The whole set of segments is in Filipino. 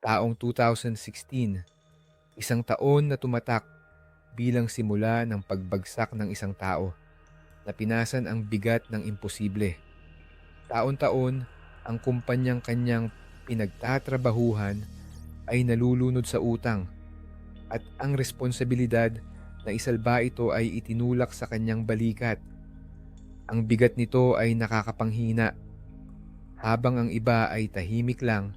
Taong 2016, isang taon na tumatak bilang simula ng pagbagsak ng isang tao na pinasan ang bigat ng imposible. Taon-taon, ang kumpanyang kanyang pinagtatrabahuhan ay nalulunod sa utang at ang responsibilidad na isalba ito ay itinulak sa kanyang balikat. Ang bigat nito ay nakakapanghina habang ang iba ay tahimik lang,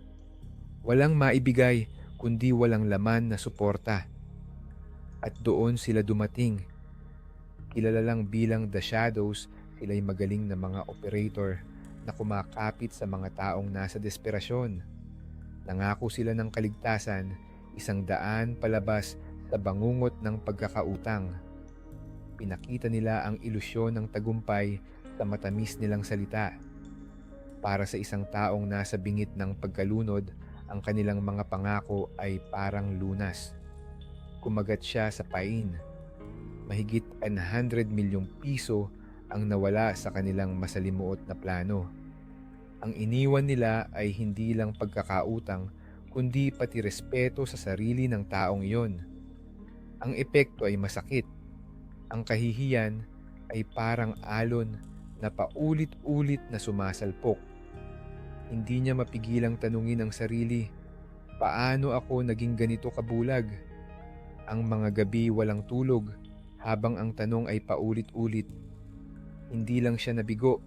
walang maibigay kundi walang laman na suporta. At doon sila dumating. Kilala lang bilang The Shadows, sila'y magaling na mga operator na kumakapit sa mga taong nasa desperasyon. Nangako sila ng kaligtasan, isang daan palabas sa bangungot ng pagkakautang. Pinakita nila ang ilusyon ng tagumpay sa matamis nilang salita. Para sa isang taong nasa bingit ng pagkalunod, ang kanilang mga pangako ay parang lunas. Kumagat siya sa pain. Mahigit 100 milyong piso ang nawala sa kanilang masalimuot na plano. Ang iniwan nila ay hindi lang pagkakautang, kundi pati respeto sa sarili ng taong iyon. Ang epekto ay masakit. Ang kahihiyan ay parang alon na paulit-ulit na sumasalpok. Hindi niya mapigilang tanungin ang sarili, paano ako naging ganito kabulag? Ang mga gabi walang tulog habang ang tanong ay paulit-ulit. Hindi lang siya nabigo,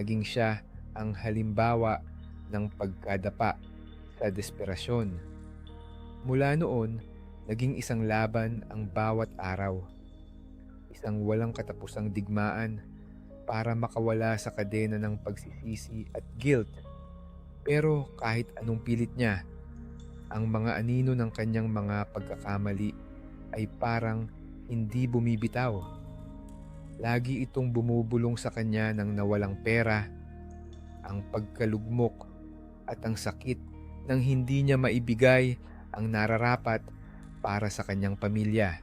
naging siya ang halimbawa ng pagkadapa sa desperasyon. Mula noon, naging isang laban ang bawat araw. Isang walang katapusang digmaan para makawala sa kadena ng pagsisisi at guilt. Pero kahit anong pilit niya, ang mga anino ng kanyang mga pagkakamali ay parang hindi bumibitaw. Lagi itong bumubulong sa kanya ng nawalang pera, ang pagkalugmok at ang sakit nang hindi niya maibigay ang nararapat para sa kanyang pamilya.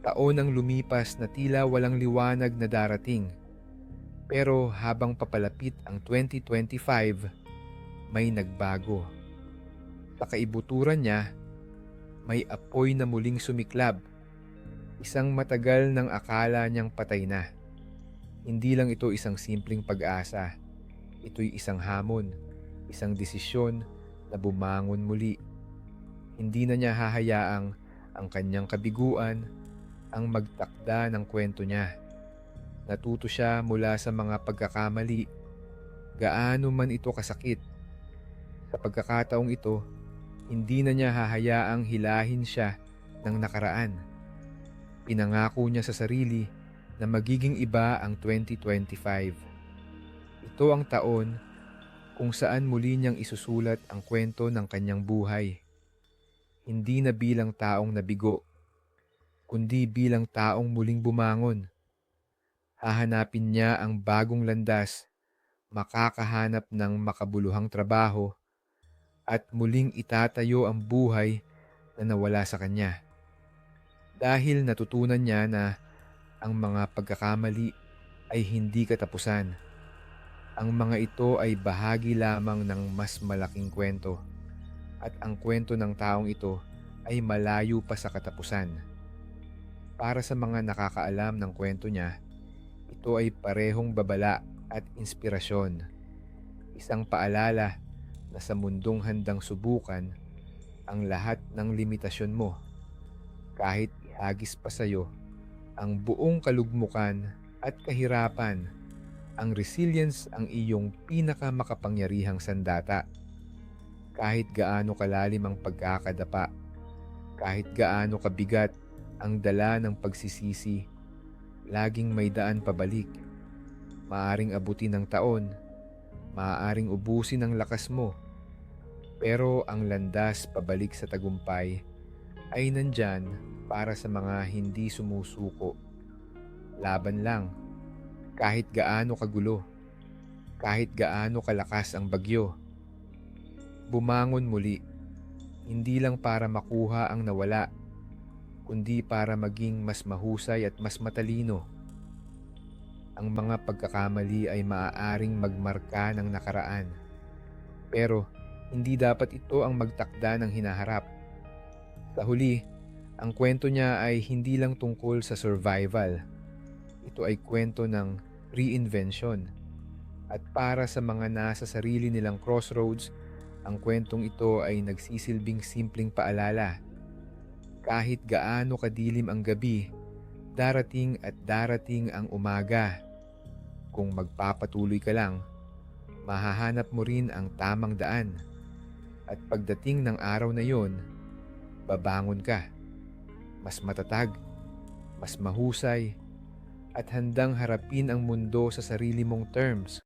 Taon ang lumipas na tila walang liwanag na darating. Pero habang papalapit ang 2025, may nagbago. Sa kaibuturan niya, may apoy na muling sumiklab. Isang matagal ng akala niyang patay na. Hindi lang ito isang simpleng pag-asa. Ito'y isang hamon, isang desisyon na bumangon muli. Hindi na niya hahayaang ang kanyang kabiguan ang magtakda ng kwento niya. Natuto siya mula sa mga pagkakamali, gaano man ito kasakit. Sa pagkakataong ito, hindi na niya hahayaang hilahin siya ng nakaraan. Pinangako niya sa sarili na magiging iba ang 2025. Ito ang taon kung saan muli niyang isusulat ang kwento ng kanyang buhay. Hindi na bilang taong nabigo, kundi bilang taong muling bumangon. Hahanapin niya ang bagong landas, makakahanap ng makabuluhang trabaho, at muling itatayo ang buhay na nawala sa kanya. Dahil natutunan niya na ang mga pagkakamali ay hindi katapusan. Ang mga ito ay bahagi lamang ng mas malaking kwento at ang kwento ng taong ito ay malayo pa sa katapusan. Para sa mga nakakaalam ng kwento niya, ito ay parehong babala at inspirasyon. Isang paalala na sa mundong handang subukan ang lahat ng limitasyon mo. Kahit ihagis pa sa'yo ang buong kalugmukan at kahirapan, ang resilience ang iyong pinakamakapangyarihang sandata. Kahit gaano kalalim ang pagkakadapa, kahit gaano kabigat ang dala ng pagsisisi, laging may daan pabalik. Maaring abutin ng taon, maaaring ubusin ang lakas mo. Pero ang landas pabalik sa tagumpay ay nandyan para sa mga hindi sumusuko. Laban lang, kahit gaano kagulo, kahit gaano kalakas ang bagyo. Bumangon muli, hindi lang para makuha ang nawala, kundi para maging mas mahusay at mas matalino. Ang mga pagkakamali ay maaaring magmarka ng nakaraan. Pero hindi dapat ito ang magtakda ng hinaharap. Sa huli, ang kwento niya ay hindi lang tungkol sa survival. Ito ay kwento ng reinvention. At para sa mga nasa sarili nilang crossroads, ang kwentong ito ay nagsisilbing simpleng paalala. Kahit gaano kadilim ang gabi, darating at darating ang umaga. Kung magpapatuloy ka lang, mahahanap mo rin ang tamang daan. At pagdating ng araw na yon, babangon ka. Mas matatag, mas mahusay, at handang harapin ang mundo sa sarili mong terms.